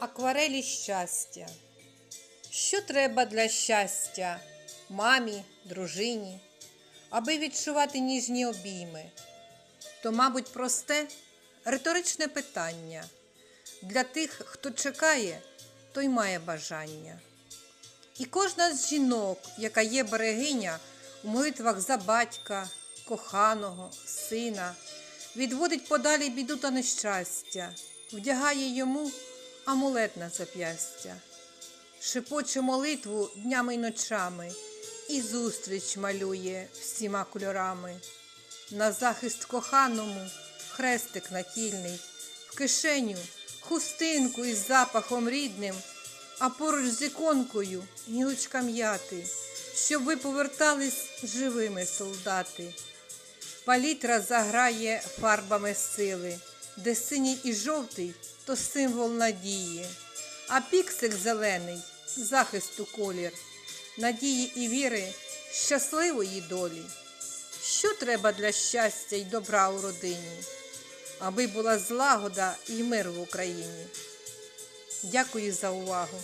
Акварелі щастя. Що треба для щастя мамі, дружині, аби відчувати ніжні обійми? То, мабуть, просте риторичне питання. Для тих, хто чекає, той має бажання. І кожна з жінок, яка є берегиня у молитвах за батька, коханого, сина, відводить подалі біду та нещастя, вдягає йому амулет на зап'ястя, шепоче молитву днями й ночами і зустріч малює всіма кольорами. На захист коханому хрестик натільний, в кишеню хустинку із запахом рідним, а поруч з іконкою гілочка м'яти, щоб ви повертались живими солдати. Палітра заграє фарбами сили, де синій і жовтий то символ надії, а піксель зелений захисту колір, надії і віри, щасливої долі. Що треба для щастя й добра у родині, аби була злагода і мир в Україні? Дякую за увагу!